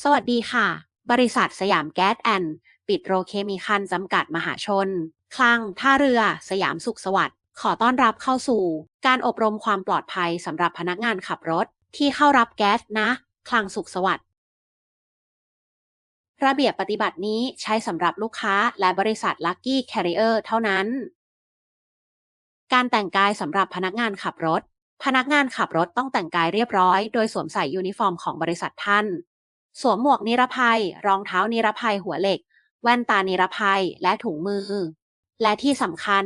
สวัสดีค่ะ บริษัทสยามแก๊สแอนด์ปิโตรเคมีคัลจำกัดมหาชน คลัง ท่าเรือ สยามสุขสวัสดิ์ ขอต้อนรับเข้าสู่ การอบรมความปลอดภัยสำหรับพนักงานขับรถ ที่เข้ารับแก๊สนะ คลังสุขสวัสดิ์ ระเบียบปฏิบัตินี้ใช้สำหรับลูกค้าและบริษัท Lucky Carrier เท่านั้น การแต่งกายสำหรับพนักงานขับรถ พนักงานขับรถต้องแต่งกายเรียบร้อย โดยสวมใส่ยูนิฟอร์มของบริษัทท่าน สวมหมวกนิรภัย รองเท้านิรภัยหัวเหล็ก แว่นตานิรภัย และถุงมือ และที่สำคัญ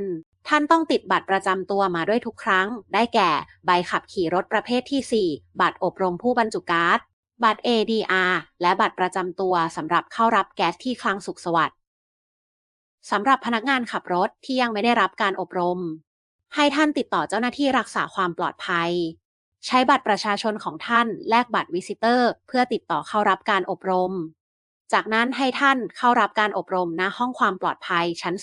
ท่านต้องติดบัตรประจำตัวมาด้วยทุกครั้ง ได้แก่ ใบขับขี่รถประเภทที่ 4 บัตรอบรมผู้บรรจุการ์ด บัตร ADR และบัตรประจำตัวสำหรับเข้ารับแก๊สที่คลังสุขสวัสดิ์สำหรับพนักงานขับรถที่ยังไม่ได้รับการอบรม ให้ท่านติดต่อเจ้าหน้าที่รักษาความปลอดภัย ใช้บัตรประชาชนของท่านแลกบัตรวิสิเตอร์ เพื่อติดต่อเข้ารับการอบรม จากนั้นให้ท่านเข้ารับการอบรมณห้องความปลอดภัยชั้น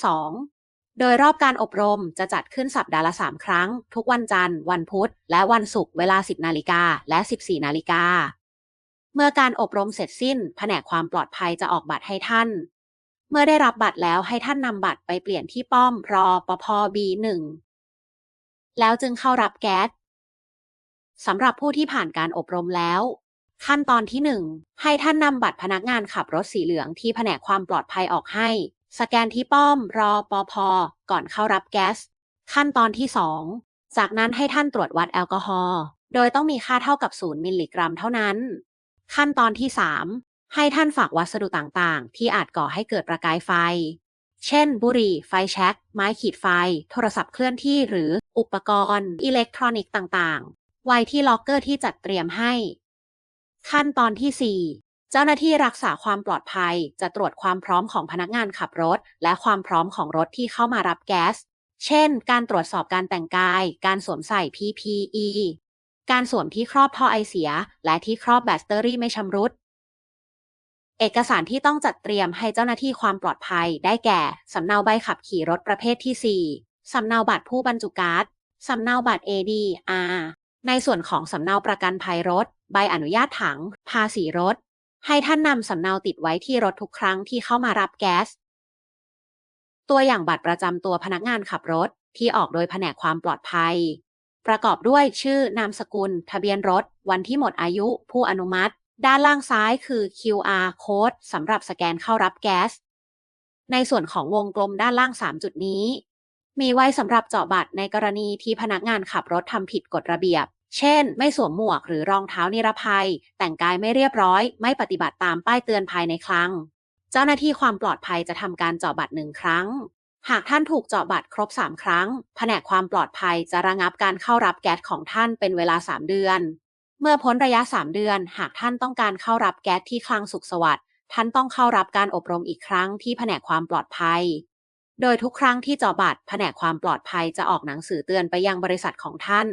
2 โดยรอบการอบรมจะจัดขึ้นสัปดาห์ละ 3 ครั้ง ทุกวันจันทร์ วันพุธ และวันศุกร์เวลา 10 นาฬิกาและ 14 นาฬิกา เมื่อการอบรมเสร็จสิ้น แผนกความปลอดภัยจะออกบัตรให้ท่าน เมื่อได้รับบัตรแล้วให้ท่านนำบัตรไปเปลี่ยนที่ป้อมรอปภ B1 แล้วจึงเข้ารับแก๊ส สำหรับผู้ที่ผ่านการอบรมแล้ว ขั้นตอนที่ 1 ให้ท่านนำบัตรพนักงานขับรถสีเหลืองที่แผนกความปลอดภัยออกให้ สแกนที่ป้อมรอปภก่อนเข้ารับแก๊ส ขั้นตอนที่ 2 จากนั้นให้ท่านตรวจวัดแอลกอฮอล์โดยต้องมีค่าเท่ากับ0มิลลิกรัมเท่านั้น ขั้นตอนที่ 3 ให้ท่านฝากวัสดุต่างๆ ที่อาจก่อให้เกิดประกายไฟ เช่น บุหรี่ ไฟแช็กไม้ขีดไฟ โทรศัพท์เคลื่อนที่หรืออุปกรณ์อิเล็กทรอนิกส์ต่างๆ ไว้ที่ล็อกเกอร์ที่จัดเตรียมให้ ขั้นตอนที่ 4 เจ้าหน้าที่รักษาความปลอดภัย จะตรวจความพร้อมของพนักงานขับรถ และความพร้อมของรถที่เข้ามารับแก๊ส เช่น การตรวจสอบการแต่งกาย การสวมใส่ PPE การสวมที่ครอบท่อไอเสีย และที่ครอบแบตเตอรี่ไม่ชำรุด เอกสารที่ต้องจัดเตรียมให้เจ้าหน้าที่ความปลอดภัย ได้แก่ สำเนาใบขับขี่รถประเภทที่ 4สำเนาบัตรผู้บรรจุการ์ดสำเนาบัตร ADR ในส่วนของสำเนาประกันภัยรถ ใบอนุญาตถัง ภาษีรถ ให้ท่านนำสำเนาติดไว้ที่รถทุกครั้งที่เข้ามารับแก๊ส ตัวอย่างบัตรประจำตัวพนักงานขับรถที่ออกโดยแผนกความปลอดภัย ประกอบด้วยชื่อนามสกุล ทะเบียนรถ วันที่หมดอายุ ผู้อนุมัติ ด้านล่างซ้ายคือ QR code สำหรับสแกนเข้ารับแก๊ส ในส่วนของวงกลมด้านล่าง 3 จุดนี้ มีไว้สำหรับเจาะบัตรในกรณีที่พนักงานขับรถทำผิดกฎระเบียบ เช่น ไม่สวมหมวกหรือรองเท้านิรภัย แต่งกายไม่เรียบร้อย ไม่ปฏิบัติตามป้ายเตือนภายในคลัง เจ้าหน้าที่ความปลอดภัยจะทำการเจาะบัตรหนึ่งครั้ง หากท่านถูกเจาะบัตรครบ 3 ครั้ง แผนกความปลอดภัยจะระงับการเข้ารับแก๊สของท่านเป็นเวลา 3 เดือน เมื่อพ้นระยะ 3 เดือน หากท่านต้องการเข้ารับแก๊สที่คลังสุขสวัสดิ์ท่านต้องเข้ารับการอบรมอีกครั้งที่แผนกความปลอดภัย โดยทุกครั้งที่จอบัตรแผนกความปลอดภัยจะออกหนังสือเตือนไปยังบริษัทของท่าน